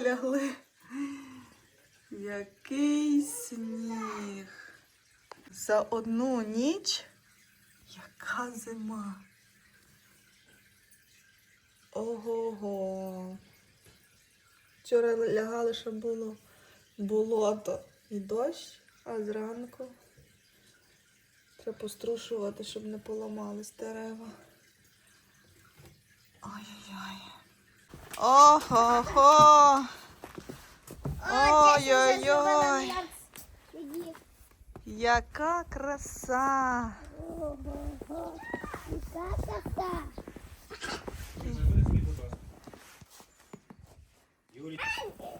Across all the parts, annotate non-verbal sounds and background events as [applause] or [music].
лягли. Який сніг. За одну ніч яка зима. Ого-го. Вчора лягали, щоб було болото і дощ, а зранку треба пострушувати, щоб не поламались дерева. Ой-ой-ой. Ого-го. Ой-ой-ой. Яка краса.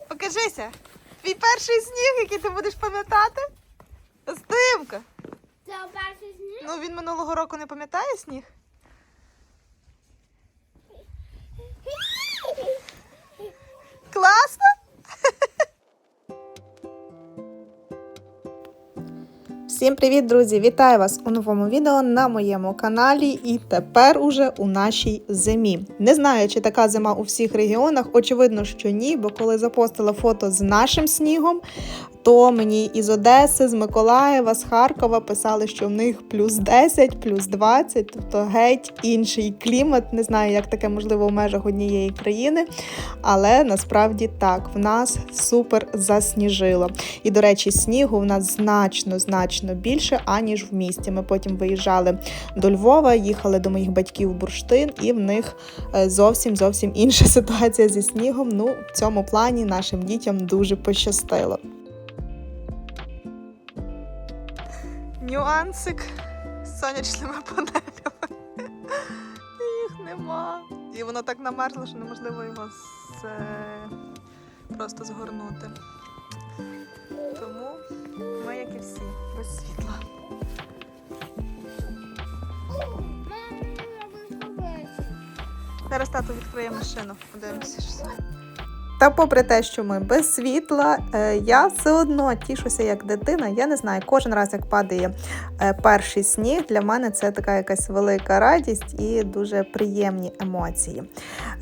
Покажися. Твій перший сніг, який ти будеш пам'ятати? Стимка. Це перший сніг? Ну він минулого року не пам'ятає сніг? Всім привіт, друзі! Вітаю вас у новому відео на моєму каналі і тепер уже у нашій зимі. Не знаю, чи така зима у всіх регіонах. Очевидно, що ні, бо коли запостила фото з нашим снігом, то мені із Одеси, з Миколаєва, з Харкова писали, що в них плюс 10, плюс 20, тобто геть інший клімат. Не знаю, як таке можливо в межах однієї країни, але насправді так, в нас супер засніжило. І, до речі, снігу в нас значно, значно більше, аніж в місті. Ми потім виїжджали до Львова, їхали до моїх батьків в бурштин, і в них е, зовсім зовсім інша [laughs] ситуація зі снігом. Ну, в цьому плані нашим дітям дуже пощастило. Нюансик з сонячними панелями. [laughs] Їх нема. І воно так намерзло, що неможливо його з... е, просто згорнути. Тому ми, як і всі, без світла. Зараз тато відкриє машину, подивимося. Що... Та попри те, що ми без світла, е, я все одно тішуся як дитина. Я не знаю, кожен раз, як падає е, перший сніг, для мене це така якась велика радість і дуже приємні емоції.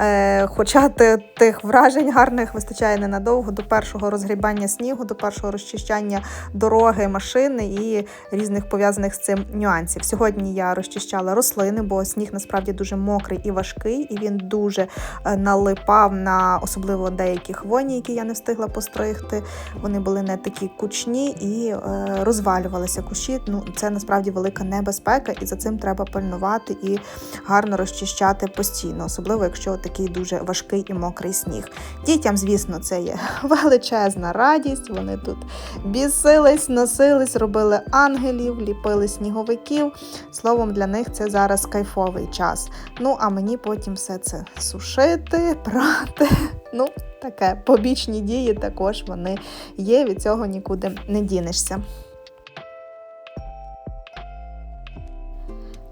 Е, Хоча ти- тих вражень гарних вистачає ненадовго до першого розгрібання снігу, до першого розчищання дороги, машини і різних пов'язаних з цим нюансів. Сьогодні я розчищала рослини, бо сніг насправді дуже мокрий і важкий, і він дуже е, налипав на особливо деякі хвойні, які я не встигла постригти. Вони були не такі кучні і е, розвалювалися кущі. Ну це насправді велика небезпека, і за цим треба пильнувати і гарно розчищати постійно, особливо якщо такий дуже важкий і мокрий сніг. Дітям, звісно, це є [laughs] величезна радість. Вони тут бісились, носились, робили ангелів, ліпили сніговиків. Словом, для них це зараз кайфовий час. Ну а мені потім все це сушити, прати. [laughs] Ну, таке побічні дії також вони є. Від цього нікуди не дінешся.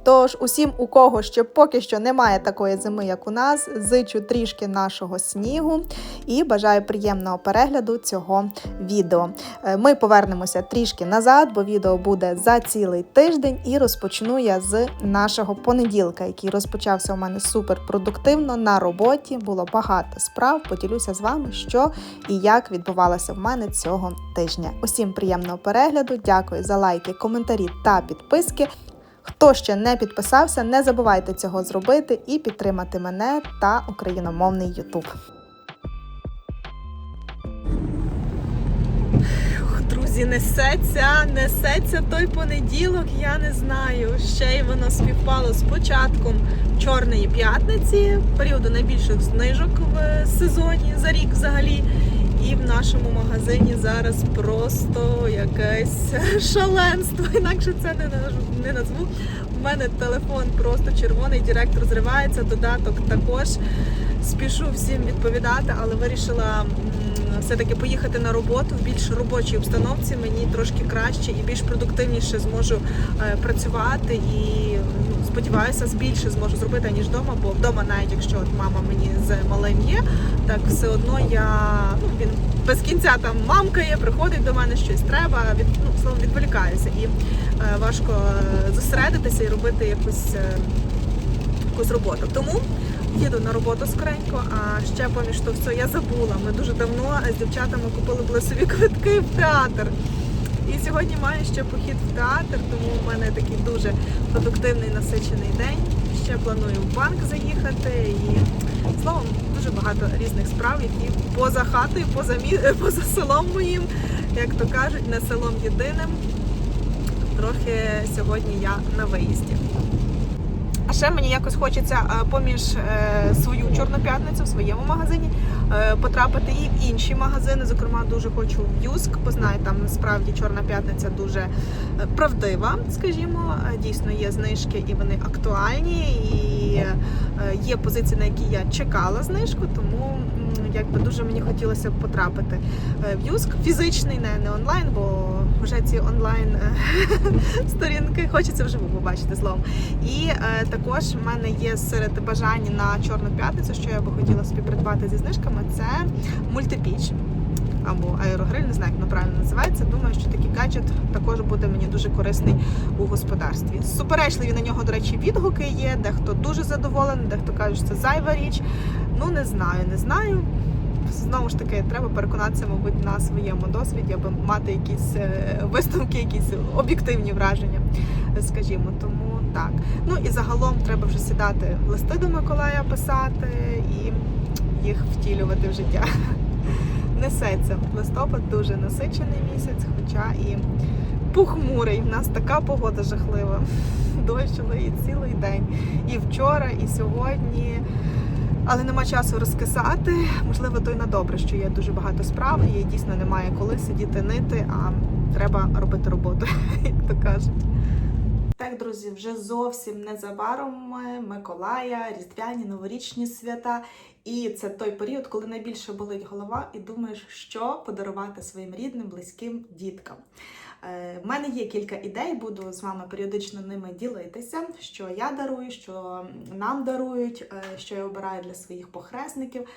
Тож, усім, у кого ще поки що немає такої зими, як у нас, зичу трішки нашого снігу і бажаю приємного перегляду цього відео. Е, Ми повернемося трішки назад, бо відео буде за цілий тиждень, і розпочну я з нашого понеділка, який розпочався у мене супер продуктивно на роботі. Було багато справ. Поділюся з вами, що і як відбувалося в мене цього тижня. Усім приємного перегляду. Дякую за лайки, коментарі та підписки. Хто ще не підписався, не забувайте цього зробити і підтримати мене та україномовний Ютуб. Друзі, несеться, несеться той понеділок, я не знаю. Ще й воно співпало з початком Чорної п'ятниці, періоду найбільших знижок в сезоні за рік взагалі. І в нашому магазині зараз просто якесь [laughs] шаленство. Інакше це не назву. У мене телефон просто червоний, директ розривається, додаток також. Спішу всім відповідати, але вирішила все-таки поїхати на роботу в більш робочій обстановці. Мені трошки краще і більш продуктивніше зможу е, працювати і сподіваюся, більше зможу зробити ніж вдома, бо вдома, навіть якщо от мама мені з малим є, так все одно я ну, він без кінця там мамкає, приходить до мене щось треба. Від ну словом відволікаюся і е, важко е, зосередитися і робити якусь. е, якусь роботу. Тому їду на роботу скоренько, а ще поміж то все я забула. Ми дуже давно з дівчатами купили були собі квитки в театр. І сьогодні маю ще похід в театр, тому в мене такий дуже продуктивний насичений день. Ще планую в банк заїхати і словом дуже багато різних справ, які поза хатою, поза мі- поза селом моїм, як то кажуть, не селом єдиним. Трохи сьогодні я на виїзді. А ще мені якось хочеться е, поміж е, свою чорну п'ятницю в своєму магазині е, потрапити і в інші магазини. Зокрема, дуже хочу в Юск, бо знаю, там насправді чорна п'ятниця дуже е, правдива, скажімо. Е, Дійсно є знижки і вони актуальні, і е, є позиції, на які я чекала знижку, тому якби дуже мені хотілося б потрапити е, в Юск. Фізичний, не, не онлайн, бо вже ці онлайн е, [laughs] сторінки хочеться вживу побачити словом. І е, також в мене є серед бажань на Чорну п'ятницю, що я би хотіла собі придбати зі знижками, це мультипіч. Або аерогриль, не знаю, як воно правильно називається. Думаю, що такий гаджет також буде мені дуже корисний у господарстві. Суперечливі на нього, до речі, відгуки є. Дехто дуже задоволений, дехто каже, що це зайва річ. Ну не знаю, не знаю. Знову ж таки, треба переконатися, мабуть, на своєму досвіді, аби мати якісь е, висновки, якісь об'єктивні враження, скажімо. Тому так. Ну і загалом треба вже сідати листи до Миколая писати і їх втілювати в життя. Несеться листопад дуже насичений місяць, хоча і похмурий. У нас така погода жахлива. Дощ лиє цілий день. І вчора, і сьогодні. Але нема часу розкисати. Можливо, то й на добре, що є дуже багато справ, і дійсно немає коли сидіти нити, а треба робити роботу, [laughs] як то кажуть. Так, друзі, вже зовсім незабаром Миколая, Різдвяні, новорічні свята. І це той період, коли найбільше болить голова, і думаєш, що подарувати своїм рідним, близьким діткам. Е, В мене є кілька ідей, буду з вами періодично ними ділитися, що я дарую, що нам дарують, е, що я обираю для своїх похресників.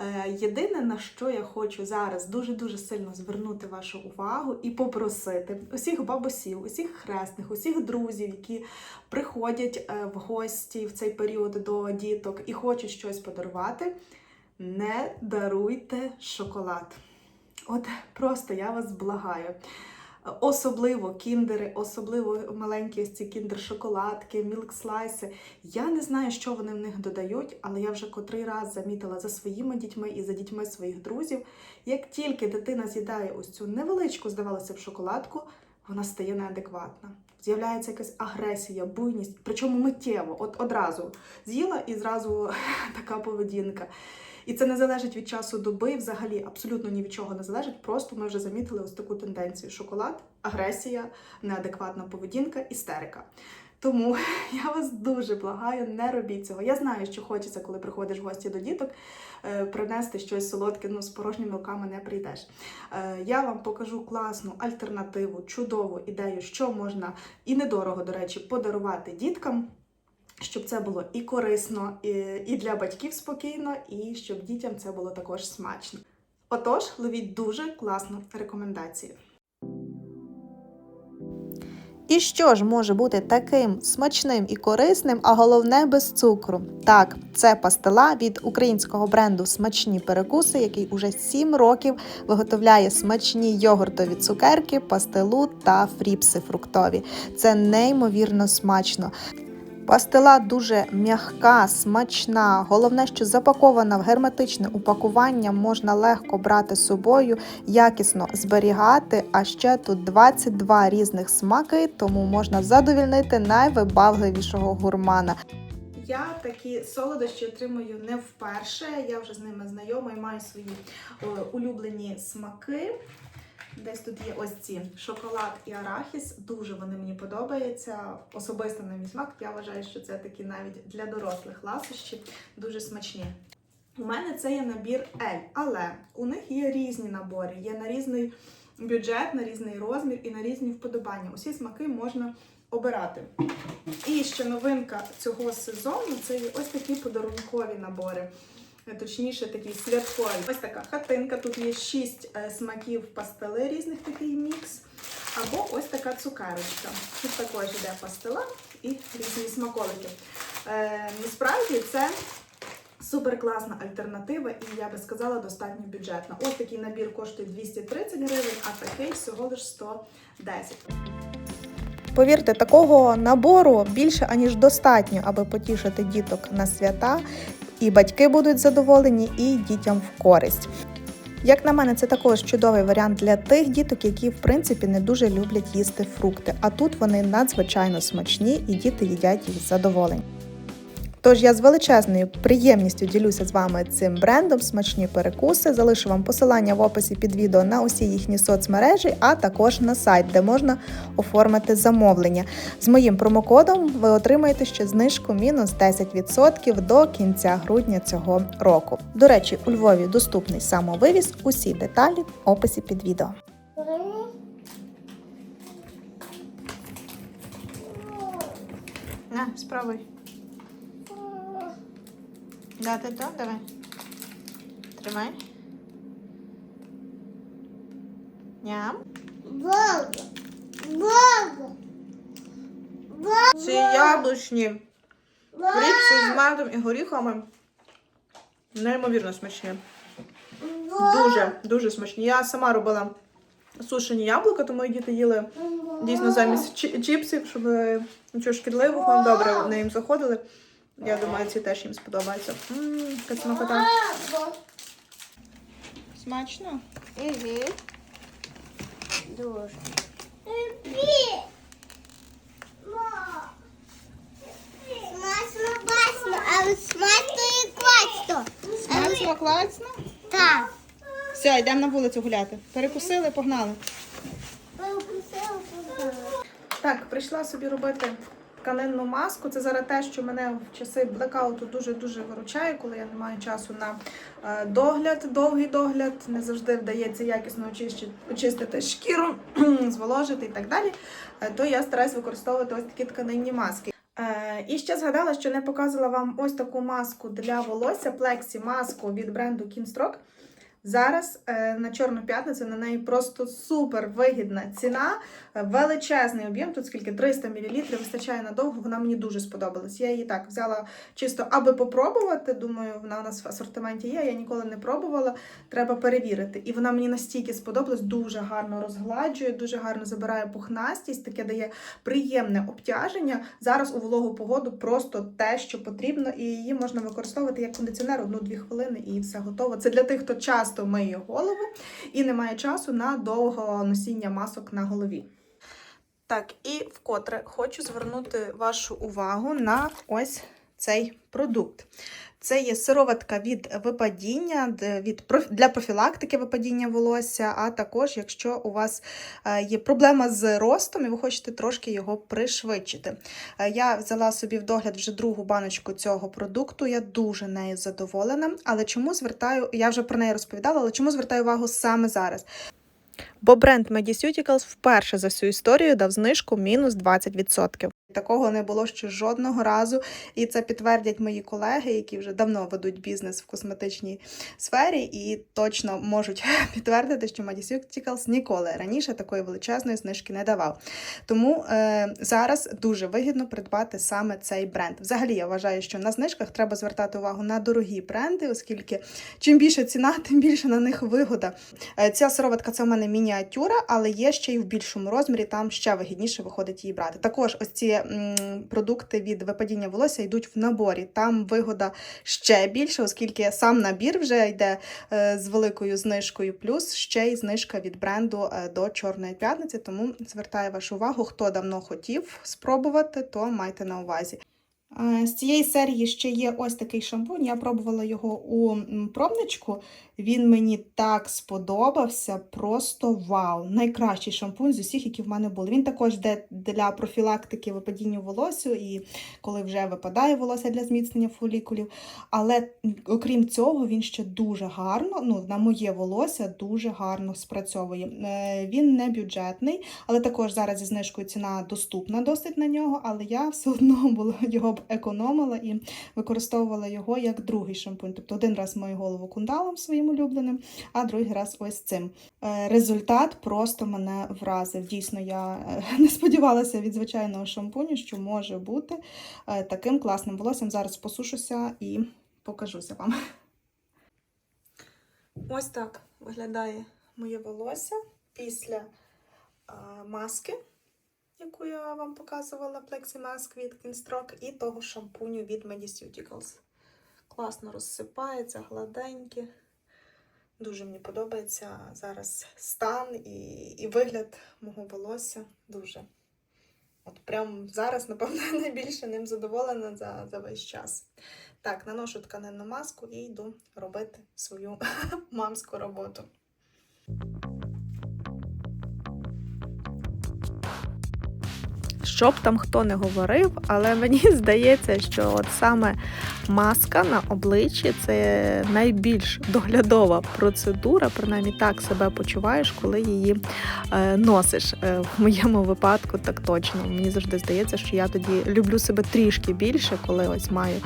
Е, Єдине, на що я хочу зараз дуже-дуже сильно звернути вашу увагу і попросити усіх бабусів, усіх хресних, усіх друзів, які приходять е, в гості в цей період до діток і хочуть щось подарувати, не даруйте шоколад. От просто я вас благаю. Особливо кіндери, особливо маленькі ось ці кіндер-шоколадки, мілк-слайси. Я не знаю, що вони в них додають, але я вже котрий раз замітила за своїми дітьми і за дітьми своїх друзів. Як тільки дитина з'їдає ось цю невеличку, здавалося б, шоколадку, вона стає неадекватна. З'являється якась агресія, буйність, причому миттєво, от одразу з'їла і зразу [laughs] така поведінка. І це не залежить від часу доби, взагалі абсолютно ні від чого не залежить. Просто ми вже замітили ось таку тенденцію: шоколад, агресія, неадекватна поведінка, істерика. Тому [laughs] я вас дуже благаю, не робіть цього. Я знаю, що хочеться, коли приходиш в гості до діток, е, принести щось солодке, ну з порожніми руками не прийдеш. Е, Я вам покажу класну альтернативу, чудову ідею, що можна і недорого, до речі, подарувати діткам щоб це було і корисно, і, і для батьків спокійно, і щоб дітям це було також смачно. Отож, ловіть дуже класну рекомендацію. І що ж може бути таким смачним і корисним, а головне без цукру? Так, це пастила від українського бренду Смачні перекуси, який уже 7 років виготовляє смачні йогуртові цукерки, пастилу та фріпси фруктові. Це неймовірно смачно. Пастила дуже м'яка, смачна. Головне, що запакована в герметичне упакування, можна легко брати з собою, якісно зберігати. А ще тут 22 різних смаки, тому можна задовільнити найвибагливішого гурмана. Я такі солодощі отримую не вперше. Я вже з ними знайома і маю свої е, улюблені смаки. Десь тут є ось ці шоколад і арахіс. Дуже вони мені подобаються. Особисто на мій смак. Я вважаю, що це такі навіть для дорослих ласощі дуже смачні. У мене це є набір L, але у них є різні набори, є на різний бюджет, на різний розмір і на різні вподобання. Усі смаки можна обирати. І ще новинка цього сезону це є ось такі подарункові набори. Е, Точніше, такі святкові. Ось така хатинка. Тут є 6 смаків пастили, різних такий мікс. Або ось така цукерочка. Тут також йде пастила і різні смаколики. Е, насправді це Супер класна альтернатива, і я би сказала, достатньо бюджетна. Ось такий набір коштує 230 гривень, а такий всього лиш 110. Повірте, такого набору більше аніж достатньо, аби потішити діток на свята. І батьки будуть задоволені, і дітям в користь. Як на мене, це також чудовий варіант для тих діток, які в принципі не дуже люблять їсти фрукти. А тут вони надзвичайно смачні і діти їдять їх з. Тож я з величезною приємністю ділюся з вами цим брендом, смачні перекуси. Залишу вам посилання в описі під відео на усі їхні соцмережі, а також на сайт, де можна оформити замовлення. З моїм промокодом ви отримаєте ще знижку мінус 10% до кінця грудня цього року. До речі, у Львові доступний самовивіз. Усі деталі в описі під відео. На, спробуй. Дати то? Давай. Тримай. Ням. Бог. Бог. Бог. Ці яблучні кріпси з медом і горіхами. Неймовірно смачні. Дуже, дуже смачні. Я сама робила сушені яблука, тому і діти їли дійсно замість чіпсів, щоб е, нічого шкідливого. Добре, вони їм заходили. Я думаю, ці теж їм сподобаються. Ммм, смакота. Смачно? Угу. Дуже. Смачно, бачно, але смачно і класно. Смачно, класно. Так. Все, йдемо на вулицю гуляти. Перекусили, погнали. Так, прийшла собі робити тканинну маску. Це зараз те, що мене в часи блекауту дуже-дуже виручає, коли я не маю часу на е, догляд, довгий догляд. Не завжди вдається якісно очистити шкіру, [clears throat] зволожити і так далі. Е, То я стараюсь використовувати ось такі тканинні маски. Е, І ще згадала, що не показувала вам ось таку маску для волосся, плексі маску від бренду Kinstrock. Зараз е, на Чорну п'ятницю на неї просто супер вигідна ціна, е, величезний об'єм, тут скільки 300 мл, вистачає надовго, вона мені дуже сподобалась. Я її так взяла чисто, аби попробувати. Думаю, вона у нас в асортименті є, я ніколи не пробувала, треба перевірити. І вона мені настільки сподобалась, дуже гарно розгладжує, дуже гарно забирає пухнастість, таке дає приємне обтяження. Зараз у вологу погоду просто те, що потрібно, і її можна використовувати як кондиціонер одну-дві хвилини, і все готово. Це для тих, хто часто миє голову і не має часу на довго носіння масок на голові. Так, і вкотре хочу звернути вашу увагу на ось цей продукт. Це є сироватка від випадіння, від для профілактики випадіння волосся, а також, якщо у вас е, є проблема з ростом і ви хочете трошки його пришвидшити. Е, Я взяла собі в догляд вже другу баночку цього продукту. Я дуже нею задоволена. Але чому звертаю, я вже про неї розповідала, але чому звертаю увагу саме зараз? Бо бренд Mediceuticals вперше за всю історію дав знижку мінус 20%. Такого не було ще жодного разу, і це підтвердять мої колеги, які вже давно ведуть бізнес в косметичній сфері, і точно можуть [laughs] підтвердити, що Mediceuticals ніколи раніше такої величезної знижки не давав. Тому е, зараз дуже вигідно придбати саме цей бренд. Взагалі, я вважаю, що на знижках треба звертати увагу на дорогі бренди, оскільки чим більше ціна, [laughs] тим більше на них вигода. Е, Ця сироватка це в мене мініатюра, але є ще й в більшому розмірі, там ще вигідніше виходить її брати. Також ось ці продукти від випадіння волосся йдуть в наборі. Там вигода ще більше, оскільки сам набір вже йде е, з великою знижкою, плюс ще й знижка від бренду е, до Чорної п'ятниці. Тому звертаю вашу увагу, хто давно хотів спробувати, то майте на увазі. З цієї серії ще є ось такий шампунь. Я пробувала його у пробничку. Він мені так сподобався. Просто вау! Найкращий шампунь з усіх, які в мене були. Він також йде для профілактики випадіння волосю і коли вже випадає волосся для зміцнення фолікулів. Але окрім цього, він ще дуже гарно, ну, на моє волосся дуже гарно спрацьовує. Е, Він не бюджетний, але також зараз зі знижкою ціна доступна досить на нього. Але я все одно [laughs] була його економила і використовувала його як другий шампунь. Тобто один раз мою голову кундалом своїм улюбленим, а другий раз ось цим. Е, Результат просто мене вразив. Дійсно, я е, [laughs] не сподівалася від звичайного шампуню, що може бути е, таким класним волоссям. Зараз посушуся і покажуся вам. Ось так виглядає моє волосся після маски, яку я вам показувала, Plexi Mask від Kinstrock, і того шампуню від Mediceuticals. Класно розсипається, гладеньке. Дуже мені подобається зараз стан і, і вигляд мого волосся. Дуже. От прям зараз, напевно, [laughs] найбільше ним задоволена за, за весь час. Так, наношу тканинну маску і йду робити свою [laughs] мамську роботу. Щоб там хто не говорив, але мені [laughs] здається, що от саме маска на обличчі це найбільш доглядова процедура, принаймні так себе почуваєш, коли її е, носиш. Е, в моєму випадку так точно. Мені завжди здається, що я тоді люблю себе трішки більше, коли ось маю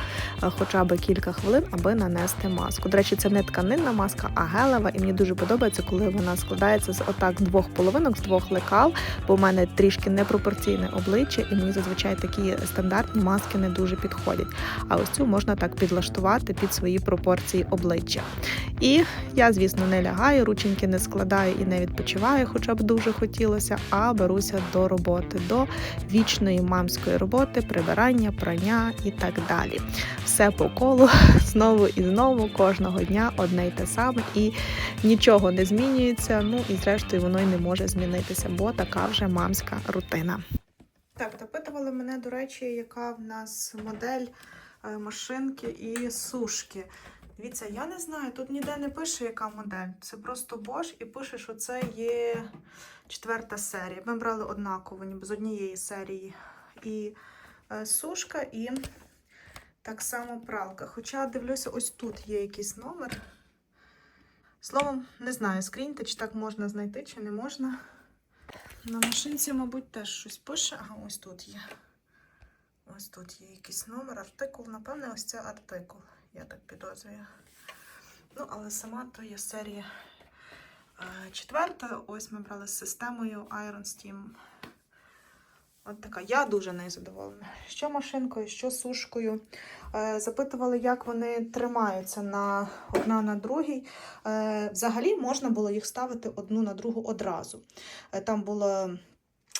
е, хоча б кілька хвилин, аби нанести маску. До речі, це не тканинна маска, а гелева, і мені дуже подобається, коли вона складається з отак двох половинок, з двох лекал, бо в мене трішки непропорційне обличчя, і мені зазвичай такі стандартні маски не дуже підходять. А ось цю можна так підлаштувати під свої пропорції обличчя. І я, звісно, не лягаю, рученьки не складаю і не відпочиваю, хоча б дуже хотілося, а беруся до роботи, до вічної мамської роботи, прибирання, прання і так далі. Все по колу, [laughs] знову і знову, кожного дня одне й те саме, і нічого не змінюється. Ну і зрештою воно й не може змінитися, бо така вже мамська рутина. Так, допитували мене, до речі, яка в нас модель е, машинки і сушки. Дивіться, я не знаю, тут ніде не пише, яка модель. Це просто Bosch і пише, що це є четверта серія. Ми брали однаково, ніби з однієї серії. І е, сушка, і так само пралка. Хоча дивлюся, ось тут є якийсь номер. Словом, не знаю, скріньте, чи так можна знайти, чи не можна. На машинці, мабуть, теж щось пише. Ага, ось тут є. Ось тут є якийсь номер, артикул. Напевне, ось це артикул. Я так підозрюю. Ну, але сама то є серія е, четверта. Ось ми брали з системою Iron Steam. От така. Я дуже нею задоволена. Що машинкою, що сушкою. Е, запитували, як вони тримаються на одна на другій. Е, взагалі можна було їх ставити одну на другу одразу. Е, Там було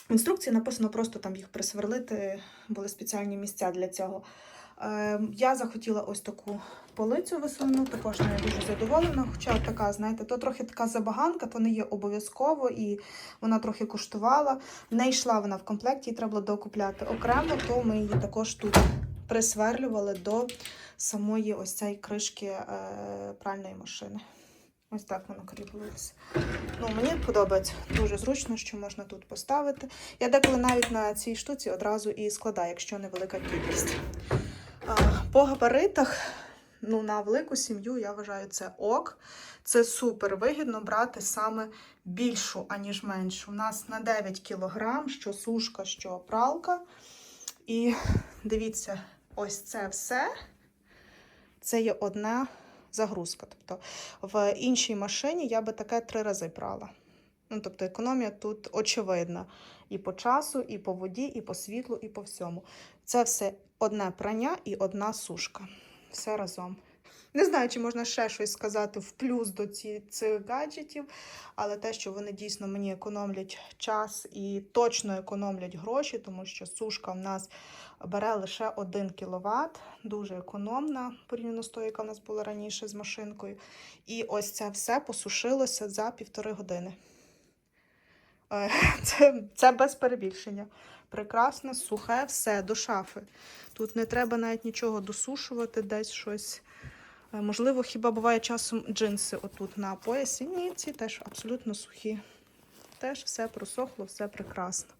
в інструкції написано просто там їх присверлити, були спеціальні місця для цього. Я захотіла ось таку полицю висувну, також нею дуже задоволена. Хоча така, знаєте, то трохи така забаганка, то не є обов'язково, і вона трохи коштувала. Не йшла вона в комплекті, її треба було докупляти окремо, то ми її також тут присверлювали до самої ось цієї кришки е, пральної машини. Ось так воно кріплюється. Ну, мені подобається дуже зручно, що можна тут поставити. Я деколи навіть на цій штуці одразу і складаю, якщо невелика кількість. По габаритах, ну, на велику сім'ю, я вважаю, це ок. Це супер вигідно брати саме більшу, аніж меншу. У нас на 9 кг, що сушка, що пралка. І дивіться, ось це все. Це є одна загрузка. Тобто в іншій машині я би таке три рази прала. Ну, тобто економія тут очевидна. І по часу, і по воді, і по світлу, і по всьому. Це все одне прання і одна сушка. Все разом. Не знаю, чи можна ще щось сказати в плюс до ці, цих гаджетів, але те, що вони дійсно мені економлять час і точно економлять гроші, тому що сушка в нас бере лише 1 кВт, дуже економна порівняно з тою, яка в нас була раніше з машинкою. І ось це все посушилося за півтори години. Е, [laughs] Це, це без перебільшення. Прекрасне, сухе, все до шафи. Тут не треба навіть нічого досушувати, десь щось. Е, Можливо, хіба буває часом джинси отут на поясі. Ні, ці теж абсолютно сухі. Теж все просохло, все прекрасно.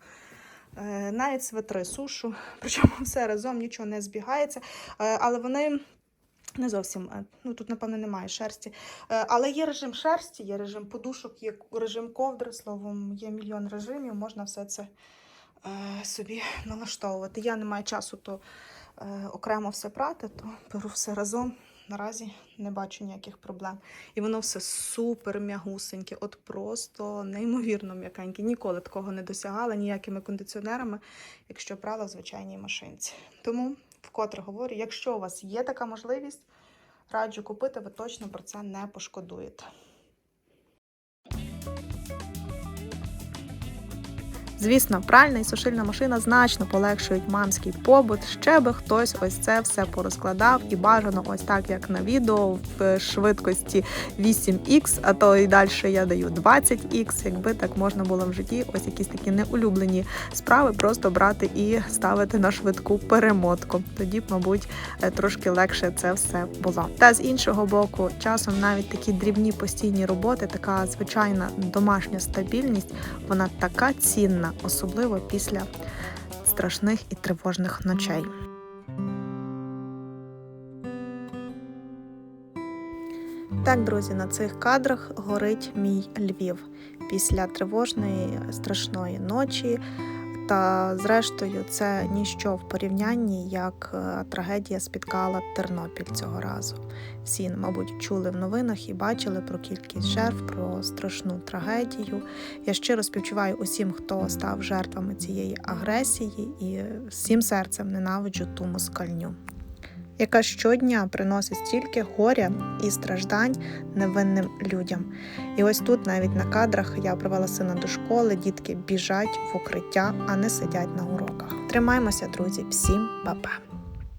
Е, Навіть светри сушу, [laughs] причому все разом нічого не збігається. Е, Але вони не зовсім, ну тут, напевно, немає шерсті. Але є режим шерсті, є режим подушок, є режим ковдри, словом, є мільйон режимів, можна все це собі налаштовувати. Я не маю часу то е, окремо все прати, то беру все разом. Наразі не бачу ніяких проблем. І воно все супер м'ягусеньке, от просто неймовірно м'якеньке. Ніколи такого не досягала ніякими кондиціонерами, якщо брала в звичайній машинці. Тому вкотре говорю, якщо у вас є така можливість, Раджу купити, ви точно про це не пошкодуєте. Звісно, пральна і сушильна машина значно полегшують мамський побут. Ще би хтось ось це все порозкладав і бажано ось так, як на відео, в швидкості 8х, а то і далі я даю 20х, якби так можна було в житті, ось якісь такі неулюблені справи, просто брати і ставити на швидку перемотку. Тоді б, мабуть, е, трошки легше це все було. Та з іншого боку, часом навіть такі дрібні постійні роботи, така звичайна домашня стабільність, вона така цінна, особливо після страшних і тривожних ночей. Так, друзі, на цих кадрах горить мій Львів після тривожної страшної ночі. Та, зрештою, це ніщо в порівнянні, як е, трагедія спіткала Тернопіль цього разу. Всі, мабуть, чули в новинах і бачили про кількість жертв, про страшну трагедію. Я щиро співчуваю усім, хто став жертвами цієї агресії, і всім серцем ненавиджу ту москальню, яка щодня приносить стільки горя і страждань невинним людям. І ось тут, навіть на кадрах, я привела сина до школи, дітки біжать в укриття, а не сидять на уроках. Тримаймося, друзі, всім па-па!